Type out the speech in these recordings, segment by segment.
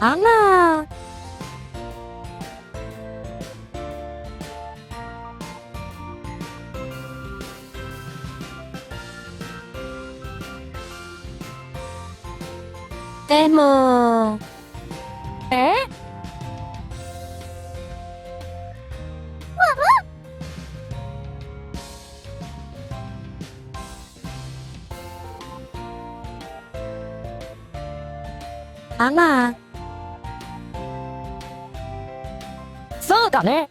あら。でも、え？あら。そうだね。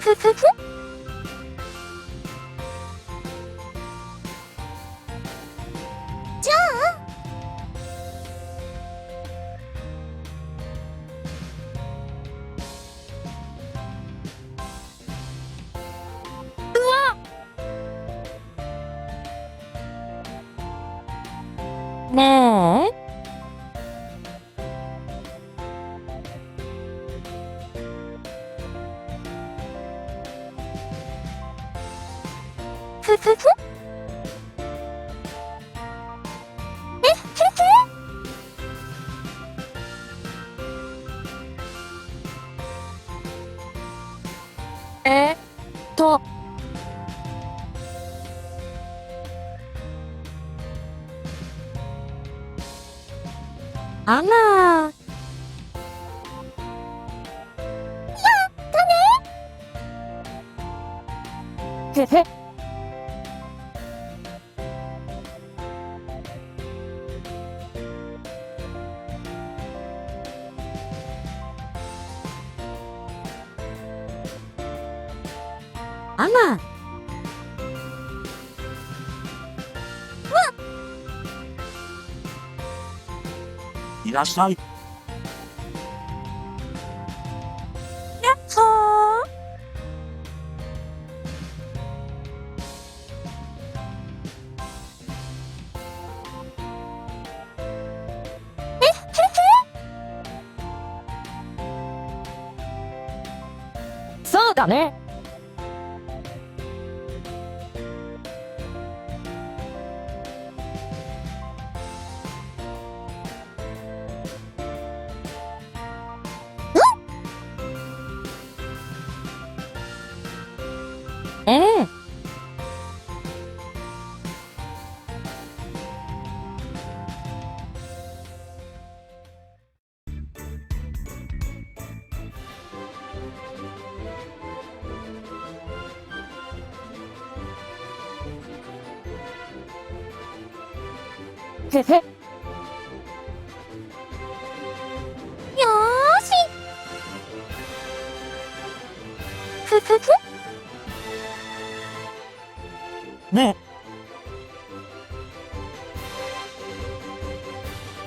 ふふふ。ねえ。ふふふ。あら。やったね。いらっしゃい。やっほー。え、へへ。そうだね。へ へ。よーし。ふふふ。ね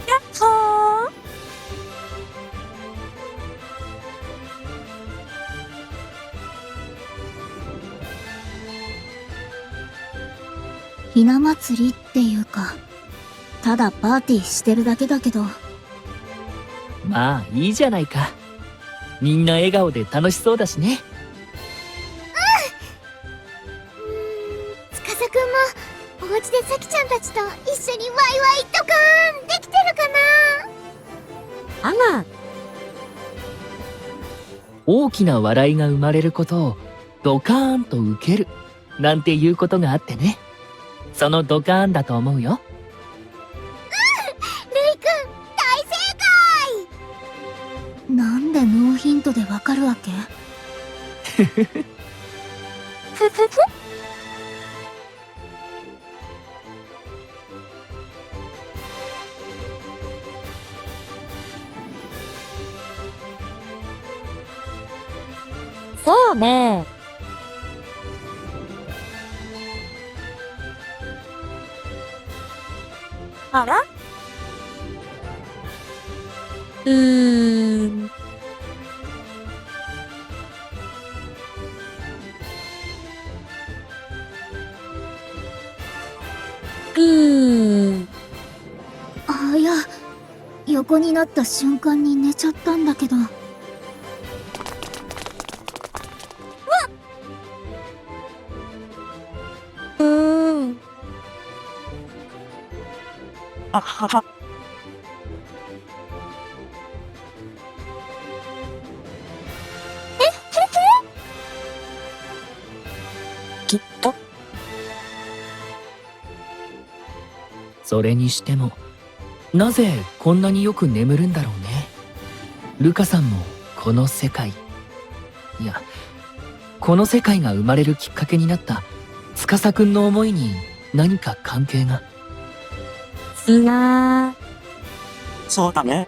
えやっほー。ひな祭りっていうか、ただパーティーしてるだけだけど、まあいいじゃないか。みんな笑顔で楽しそうだしね。つかさくんも、お家でさきちゃんたちと一緒にワイワイとかできてるかな？あら。大きな笑いが生まれることをドカーンと受けるなんていうことがあってね。そのドカーンだと思うよ。ヒントでわかるわけ？ふふふ。そうね。あら？うーん。うーん。あ、いや、横になった瞬間に寝ちゃったんだけど。うーん。あはは。それにしても、なぜこんなによく眠るんだろうね？ルカさんもこの世界、いや、この世界が生まれるきっかけになった司くんの思いに何か関係が？いなそうだね。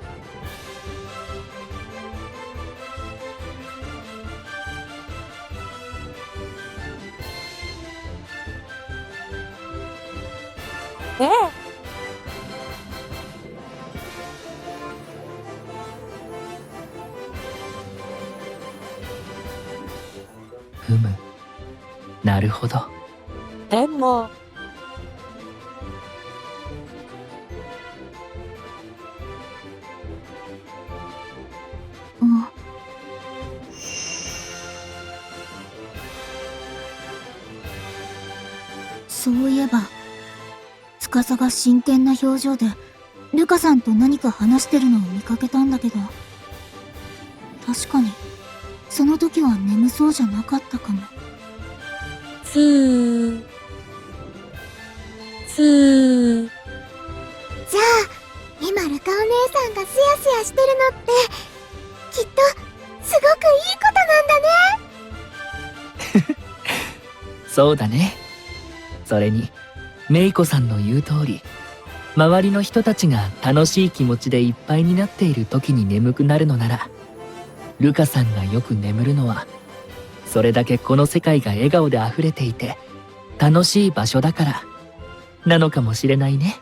ふむ。なるほど。え。でも、うんそういえば、司が真剣な表情で、ルカさんと何か話してるのを見かけたんだけど、確かに、その時は眠そうじゃなかったかも。ふー。ふー。じゃあ、今ルカお姉さんがスヤスヤしてるのって、きっと、すごくいいことなんだね。そうだね。それに、メイコさんの言う通り、周りの人たちが楽しい気持ちでいっぱいになっている時に眠くなるのなら、ルカさんがよく眠るのは、それだけこの世界が笑顔で溢れていて、楽しい場所だから、なのかもしれないね。